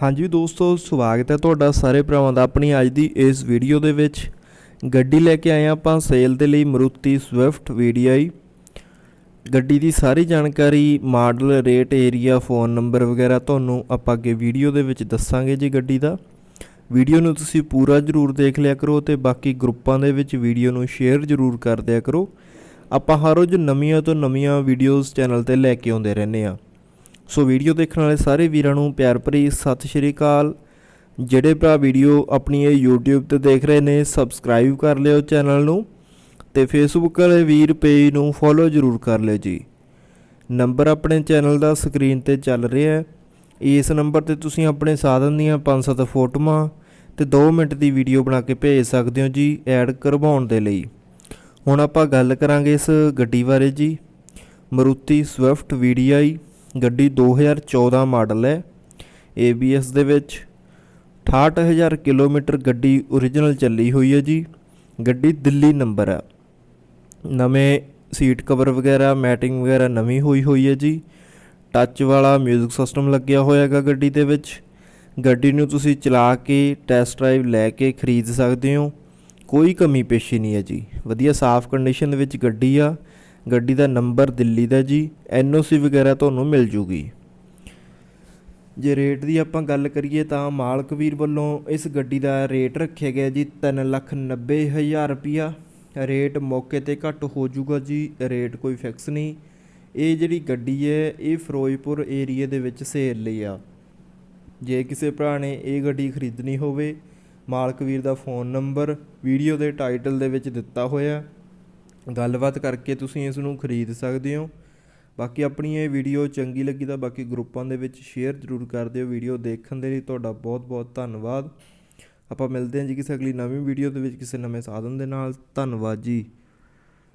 ਹਾਂਜੀ ਦੋਸਤੋ, ਸਵਾਗਤ ਹੈ ਤੁਹਾਡਾ ਸਾਰੇ ਭਰਾਵਾਂ ਦਾ ਆਪਣੀ ਅੱਜ ਦੀ ਇਸ ਵੀਡੀਓ ਦੇ ਵਿੱਚ। ਗੱਡੀ ਲੈ ਕੇ ਆਏ ਹਾਂ ਆਪਾਂ ਸੇਲ ਦੇ ਲਈ ਮਰੂਤੀ ਸਵਿਫਟ VDI ਗੱਡੀ ਦੀ ਸਾਰੀ ਜਾਣਕਾਰੀ model rate area phone number ਵਗੈਰਾ ਤੁਹਾਨੂੰ ਆਪਾਂ ਅੱਗੇ ਵੀਡੀਓ ਦੇ ਵਿੱਚ ਦੱਸਾਂਗੇ ਜੀ ਗੱਡੀ ਦਾ। ਵੀਡੀਓ ਨੂੰ ਤੁਸੀਂ ਪੂਰਾ ਜ਼ਰੂਰ ਦੇਖ ਲਿਆ ਕਰੋ ਤੇ ਬਾਕੀ ਗਰੁੱਪਾਂ ਦੇ ਵਿੱਚ ਵੀਡੀਓ ਨੂੰ ਸ਼ੇਅਰ ਜ਼ਰੂਰ ਕਰ ਦਿਆ ਕਰੋ। ਆਪਾਂ ਹਰ ਰੋਜ਼ ਨਵੀਆਂ ਤੋਂ ਨਵੀਆਂ ਵੀਡੀਓਜ਼ ਚੈਨਲ ਤੇ ਲੈ ਕੇ ਆਉਂਦੇ ਰਹਿੰਦੇ ਆ ਸੋ ਵੀਡੀਓ ਦੇਖਣ ਵਾਲੇ ਸਾਰੇ ਵੀਰਾਂ ਨੂੰ ਪਿਆਰ ਭਰੀ ਸਤਿ ਸ਼੍ਰੀ ਅਕਾਲ। ਜਿਹੜੇ ਭਰਾ ਵੀਡੀਓ ਆਪਣੀ ਇਹ YouTube ਤੇ ਦੇਖ ਰਹੇ ਨੇ ਸਬਸਕ੍ਰਾਈਬ ਕਰ ਲਿਓ ਚੈਨਲ ਨੂੰ ਤੇ Facebook ਵਾਲੇ ਵੀਰ ਪੇਜ ਨੂੰ ਫੋਲੋ ਜ਼ਰੂਰ ਕਰ ਲਿਓ ਜੀ। ਨੰਬਰ ਆਪਣੇ ਚੈਨਲ ਦਾ ਸਕਰੀਨ ਤੇ ਚੱਲ ਰਿਹਾ ਹੈ। ਇਸ ਨੰਬਰ ਤੇ ਤੁਸੀਂ ਆਪਣੇ ਸਾਧਨ ਦੀਆਂ 5-7 ਫੋਟੋਆਂ ਤੇ 2 ਮਿੰਟ ਦੀ ਵੀਡੀਓ ਬਣਾ ਕੇ ਭੇਜ ਸਕਦੇ ਹੋ ਜੀ, ਐਡ ਕਰਵਾਉਣ ਦੇ ਲਈ। ਹੁਣ ਆਪਾਂ ਗੱਲ ਕਰਾਂਗੇ ਇਸ ਗੱਡੀ ਬਾਰੇ ਜੀ। ਮਰੂਤੀ ਸਵਿਫਟ VDI ਗੱਡੀ 2014 ਮਾਡਲ ਹੈ। ABS ਦੇ ਵਿੱਚ 68000 ਕਿਲੋਮੀਟਰ ਗੱਡੀ origignal ਚੱਲੀ ਹੋਈ ਹੈ ਜੀ। ਗੱਡੀ ਦਿੱਲੀ ਨੰਬਰ ਆ ਨਵੇਂ ਸੀਟ ਕਵਰ ਵਗੈਰਾ ਮੈਟਿੰਗ ਵਗੈਰਾ ਨਵੀਂ ਹੋਈ ਹੋਈ ਹੈ ਜੀ। ਟੱਚ ਵਾਲਾ 뮤직 ਸਿਸਟਮ ਲੱਗਿਆ ਹੋਇਆ ਹੈਗਾ ਗੱਡੀ ਦੇ ਵਿੱਚ। ਗੱਡੀ ਨੂੰ ਤੁਸੀਂ ਚਲਾ ਕੇ ਟੈਸਟ ਡਰਾਈਵ ਲੈ ਕੇ ਖਰੀਦ ਸਕਦੇ ਹੋ। ਕੋਈ ਕਮੀ ਪੇਸ਼ੀ ਨਹੀਂ ਹੈ ਜੀ। ਵਧੀਆ ਸਾਫ਼ ਕੰਡੀਸ਼ਨ ਦੇ ਵਿੱਚ ਗੱਡੀ ਆ। ਗੱਡੀ ਦਾ ਨੰਬਰ ਦਿੱਲੀ ਦਾ ਜੀ ਐਨਓਸੀ ਵਗੈਰਾ ਤੁਹਾਨੂੰ ਮਿਲ ਜੂਗੀ। ਜੇ ਰੇਟ ਦੀ ਆਪਾਂ ਗੱਲ ਕਰੀਏ ਤਾਂ ਮਾਲਕ ਵੀਰ ਵੱਲੋਂ ਇਸ ਗੱਡੀ ਦਾ ਰੇਟ ਰੱਖਿਆ ਗਿਆ ਜੀ 390000 ਰੁਪਿਆ ਰੇਟ ਮੌਕੇ ਤੇ ਘੱਟ ਹੋ ਜਾਊਗਾ ਜੀ, ਰੇਟ ਕੋਈ ਫਿਕਸ ਨਹੀਂ। ਇਹ ਜਿਹੜੀ ਗੱਡੀ ਹੈ, ਇਹ ਫਿਰੋਜ਼ਪੁਰ ਏਰੀਆ ਦੇ ਵਿੱਚ ਸੇਲ ਲਈ ਆ। ਜੇ ਕਿਸੇ ਭਰਾ ਨੇ ਇਹ ਗੱਡੀ ਖਰੀਦਣੀ ਹੋਵੇ, ਮਾਲਕ ਵੀਰ ਦਾ ਫੋਨ ਨੰਬਰ ਵੀਡੀਓ ਦੇ ਟਾਈਟਲ ਦੇ ਵਿੱਚ ਦਿੱਤਾ ਹੋਇਆ। ਗੱਲਬਾਤ ਕਰਕੇ ਤੁਸੀਂ ਇਸ ਨੂੰ ਖਰੀਦ ਸਕਦੇ ਹੋ। ਬਾਕੀ ਆਪਣੀ ਇਹ ਵੀਡੀਓ ਚੰਗੀ ਲੱਗੀ ਤਾਂ ਬਾਕੀ ਗਰੁੱਪਾਂ ਦੇ ਵਿੱਚ ਸ਼ੇਅਰ ਜ਼ਰੂਰ ਕਰ ਦਿਓ। ਵੀਡੀਓ ਦੇਖਣ ਦੇ ਲਈ ਤੁਹਾਡਾ ਬਹੁਤ ਬਹੁਤ ਧੰਨਵਾਦ। ਆਪਾਂ ਮਿਲਦੇ ਹਾਂ ਜੀ ਕਿਸੇ ਅਗਲੀ ਨਵੀਂ ਵੀਡੀਓ ਦੇ ਵਿੱਚ ਕਿਸੇ ਨਵੇਂ ਸਾਧਨ ਦੇ ਨਾਲ। ਧੰਨਵਾਦ ਜੀ।